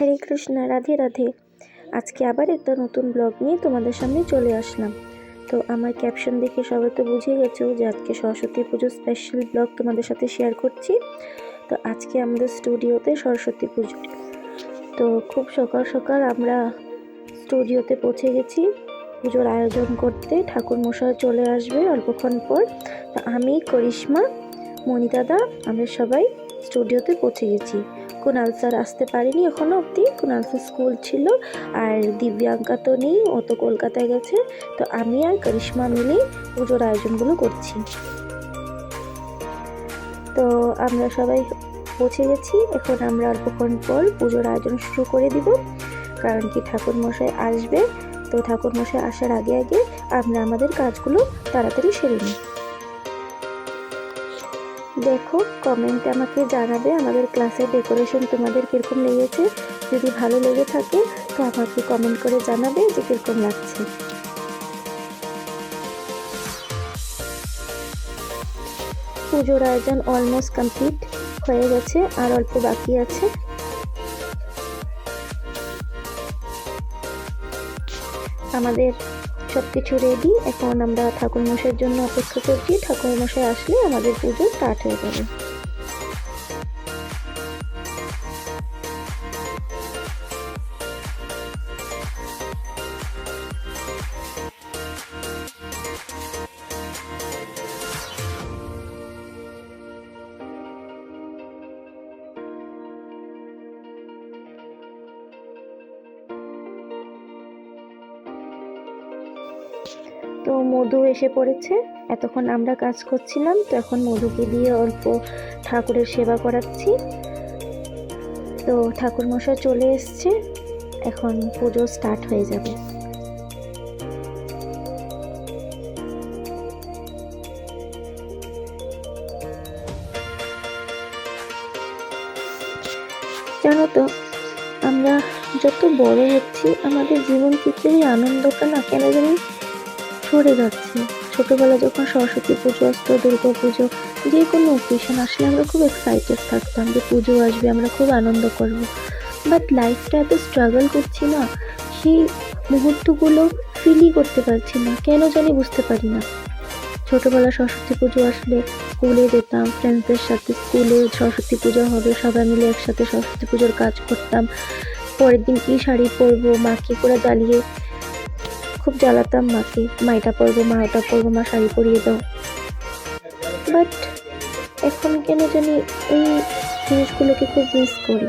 হরে কৃষ্ণ, রাধে রাধে। আজকে আবার একটা নতুন ব্লগ নিয়ে তোমাদের সামনে চলে আসলাম। তো আমার ক্যাপশন দেখে সবাই তো বুঝে গেছো যে আজকে সরস্বতী পুজো স্পেশাল ব্লগ তোমাদের সাথে শেয়ার করছি। তো আজকে আমাদের স্টুডিওতে সরস্বতী পুজো। তো খুব সকাল সকাল আমরা স্টুডিওতে পৌঁছে গেছি। পুজোর আয়োজন করতে ঠাকুর মশাই চলে আসবে অল্পক্ষণ পর। তো আমি, করিশ্মা, মণিদাদা, আমরা সবাই স্টুডিওতে পৌঁছে গেছি। কুণাল স্যার আসতে পারেনি এখনও অবধি। কুণাল স্যার স্কুল ছিল আর দিব্যাঙ্কা তো নেই, ও তো কলকাতায় গেছে। তো আমি আর করিশ্মা মিলে পুজোর আয়োজনগুলো করছি। তো আমরা সবাই পৌঁছে গেছি। এখন আমরা অল্পক্ষণ পর পুজোর আয়োজন শুরু করে দিব। কারণ কি ঠাকুর মশাই আসবে। তো ঠাকুর মশাই আসার আগে আগে আমরা আমাদের কাজগুলো তাড়াতাড়ি সেরে নিই। দেখো কমেন্টে আমাকে জানাবে আমাদের ক্লাসের ডেকোরেশন তোমাদের কীরকম লেগেছে। যদি ভালো লেগে থাকে, তো আমাকে কমেন্ট করে জানাবে যে কীরকম লাগছে। পুজোর আয়োজন অলমোস্ট কমপ্লিট হয়ে গেছে, আর অল্প বাকি আছে। আমাদের সব কিছু রেডি এখন আমরা ঠাকুর মশাইয়ের জন্য অপেক্ষা করছি। ঠাকুর মশাই আসলে আমাদের পুজো স্টার্ট হয়ে যাবে তো মধু এসে পড়েছে। এতক্ষণ আমরা কাজ করছিলাম, তো এখন মধুকে দিয়ে অল্প ঠাকুরের সেবা করাচ্ছি। তো ঠাকুর মশাই চলে এসছে, এখন পুজো স্টার্ট হয়ে যাবে। জানো তো, আমরা যত বড় হচ্ছি, আমাদের জীবন চিত্রের আনন্দটা না, কেন জানি? সরে যাচ্ছে। ছোটবেলা যখন সরস্বতী পুজো আসতো, দুর্গা পুজো, যে কোনো অকেশন আসলে আমরা খুব এক্সাইটেড থাকতাম যে পুজো আসবে, আমরা খুব আনন্দ করব। বাট লাইফটা এত স্ট্রাগল করছি না, সেই মুহূর্তগুলো ফিলই করতে পারছি না, কেন জানি বুঝতে পারি না। ছোটবেলা সরস্বতী পুজো আসলে স্কুলে যেতাম ফ্রেন্ডসদের সাথে স্কুলে সরস্বতী পুজো হবে, সবাই মিলে একসাথে সরস্বতী পুজোর কাজ করতাম। পরের দিন কী শাড়ি পরবো, মাকে করে জ্বালিয়ে খুব জ্বালাতাম মাকে। মা এটা পরবো মা ওটা পরবো, মা শাড়ি পরিয়ে দাও। বাট এখন কেন জানি এই জিনিসগুলোকে খুব মিস করি।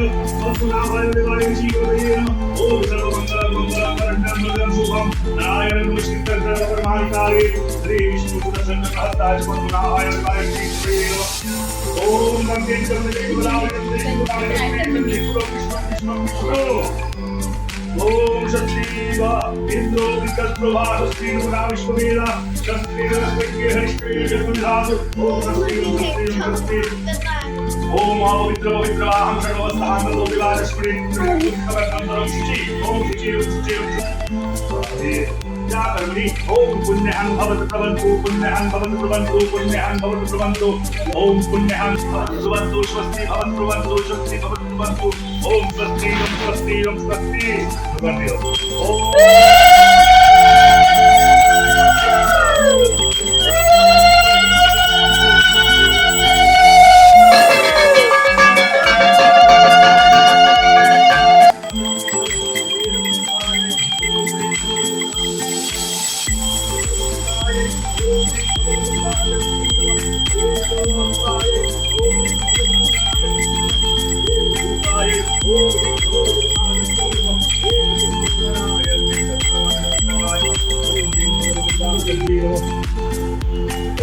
হাই ओम ओम शक्ति वा इंद्रो विकल्प्रभा शक्ति नुना विश्ववेदा शक्ति नरस्वज्ञ हरिष्टे जगुधातु ओम शक्ति ओम शक्ति ओम शक्ति ओम पवित्र पवित्र अहम सर्वस्ताहं ततो विलासस्मृति उत्तमकन्दरं शुचि ओम शुचि ओम शुचि ओम शुचि या कर्मणि ओम पुण्यहं भवतु प्रवन्तु पुण्यहं भवतु प्रवन्तु ओम पुण्यहं भवतु ओम।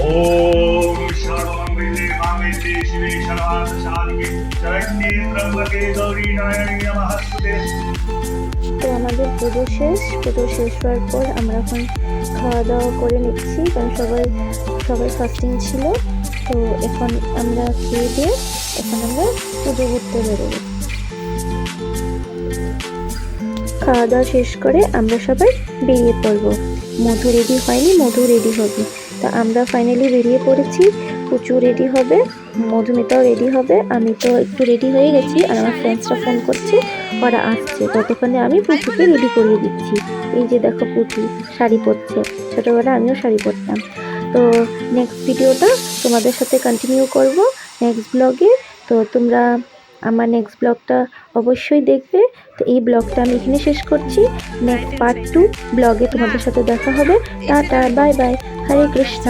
ओम सर्वमंगले मांगल्ये शिवे सर्वार्थ साधिके शरण्ये त्र्यंबके गौरी नारायणी नमस्ते তো আমাদের পুজো শেষ পুজো শেষ হওয়ার পর আমরা এখন খাওয়া দাওয়া করে নিচ্ছি, কারণ সবাই সবাই ফাস্টিং ছিল। তো এখন আমরা খেয়ে দিয়ে এখন আমরা পুজো করতে বেরোবো। খাওয়া দাওয়া শেষ করে আমরা সবাই বেরিয়ে পড়ব। মধু রেডি হয়নি, মধু রেডি হবে। তা আমরা ফাইনালি বেরিয়ে পড়েছি। পুচু রেডি হবে, মধুমিতাও রেডি হবে, আমি তো একটু রেডি হয়ে গেছি আর আমার ফ্রেন্ডসরা ফোন করছে, ওরা আসছে। ততক্ষণে আমি পুচুকে রেডি করিয়ে দিচ্ছি। এই যে দেখো পুচু, শাড়ি পরছে। ছোটোবেলা আমিও শাড়ি পরতাম। তো নেক্সট ভিডিওটা তোমাদের সাথে কন্টিনিউ করব নেক্সট ব্লগে তো তোমরা আমার নেক্সট ব্লগটা অবশ্যই দেখবে। তো এই ব্লগটা আমি এখানে শেষ করছি। নেক্সট পার্ট টু ব্লগে তোমাদের সাথে দেখা হবে। Tata bye bye Hare Krishna.